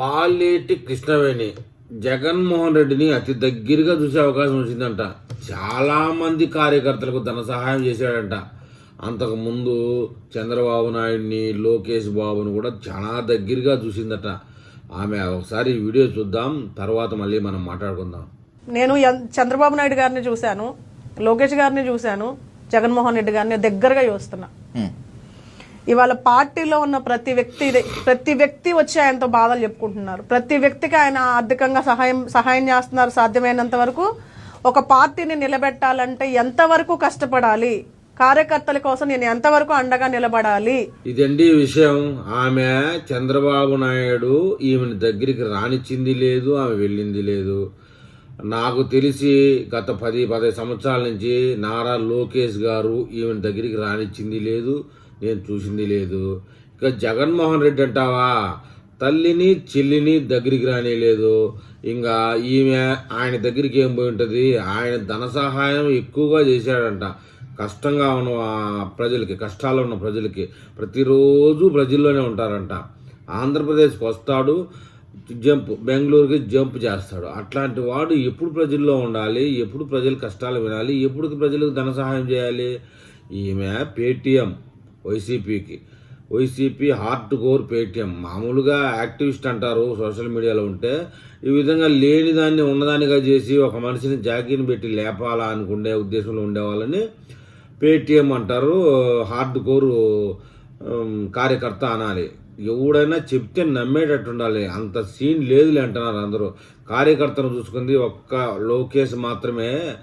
పాలేటి కృష్ణవేణి. జగన్మోహన్ రెడ్డిని అతి దగ్గరగా చూసే అవకాశం వచ్చిందంట. చాలా మంది కార్యకర్తలకు ధన సహాయం చేశాడంట. అంతకు ముందు చంద్రబాబు నాయుడిని లోకేష్ బాబుని కూడా చాలా దగ్గరగా చూసిందట. ఆమె ఒకసారి ఈ వీడియో చూద్దాం తర్వాత మళ్ళీ మనం మాట్లాడుకుందాం. నేను చంద్రబాబు నాయుడు గారిని చూశాను లోకేష్ గారిని చూశాను జగన్మోహన్ రెడ్డి గారిని దగ్గరగా చూస్తున్నా. ఇవాళ పార్టీలో ఉన్న ప్రతి వ్యక్తి ప్రతి వ్యక్తి వచ్చి ఆయనతో బాధలు చెప్పుకుంటున్నారు. ప్రతి వ్యక్తికి ఆయన ఆర్థికంగా సహాయం సహాయం చేస్తున్నారు సాధ్యమైనంత వరకు ఒక పార్టీని నిలబెట్టాలంటే ఎంతవరకు కష్టపడాలి? కార్యకర్తల కోసం నేను ఎంతవరకు అండగా నిలబడాలి? ఇదండి విషయం. ఆమె చంద్రబాబు నాయుడు ఈమెను దగ్గరికి రానిచ్చింది లేదు ఆమె వెళ్ళింది లేదు. నాకు తెలిసి గత పది పదిహేను సంవత్సరాల నుంచి నారా లోకేష్ గారు ఈమెను దగ్గరికి రానిచ్చింది లేదు. నేను చూసింది లేదు. ఇక జగన్మోహన్ రెడ్డి అంటావా? తల్లిని చెల్లిని దగ్గరికి రానిలేదు ఇంకా ఈమె ఆయన దగ్గరికి ఏం పోయి ఉంటుంది? ఆయన ధన సహాయం ఎక్కువగా చేశాడంట. కష్టంగా ఉన్న ప్రజలకి కష్టాలు ఉన్న ప్రజలకి ప్రతిరోజు ప్రజల్లోనే ఉంటారంట. ఆంధ్రప్రదేశ్కి వస్తాడు జంప్ బెంగళూరుకి జంప్ చేస్తాడు. అట్లాంటి వాడు ఎప్పుడు ప్రజల్లో ఉండాలి? ఎప్పుడు ప్రజల కష్టాలు వినాలి? ఎప్పుడు ప్రజలకు ధన సహాయం చేయాలి? ఈమె పేటీఎం. వైసీపీకి. YCP heart core Paytm. మామూలుగా యాక్టివిస్ట్ అంటారు సోషల్ మీడియాలో ఉంటే. ఈ విధంగా లేని దాన్ని ఉన్నదానిగా చేసి ఒక మనిషిని జాకీని పెట్టి లేపాలా అనుకునే ఉద్దేశంలో ఉండేవాళ్ళని పేటిఎం అంటారు. హార్డ్ కోర్ కార్యకర్త అనాలి. ఎవడైనా చెప్తే నమ్మేటట్టు ఉండాలి. అంత సీన్ లేదులే అంటున్నారు అందరూ. కార్యకర్తను చూసుకుంది ఒక్క లోకేష్ మాత్రమే.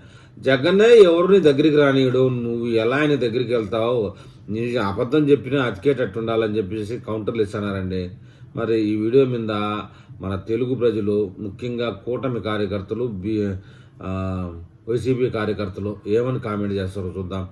జగన్నే ఎవరిని దగ్గరికి రానియడు నువ్వు ఎలా ఆయన దగ్గరికి వెళ్తావు? నీ అబద్ధం చెప్పినా అతికేటట్టు ఉండాలని చెప్పేసి కౌంటర్లు ఇస్తున్నారండి మరి ఈ వీడియో మీద మన తెలుగు ప్రజలు ముఖ్యంగా కూటమి కార్యకర్తలు బి వైసీపీ కార్యకర్తలు ఏమని కామెంట్ చేస్తారో చూద్దాం.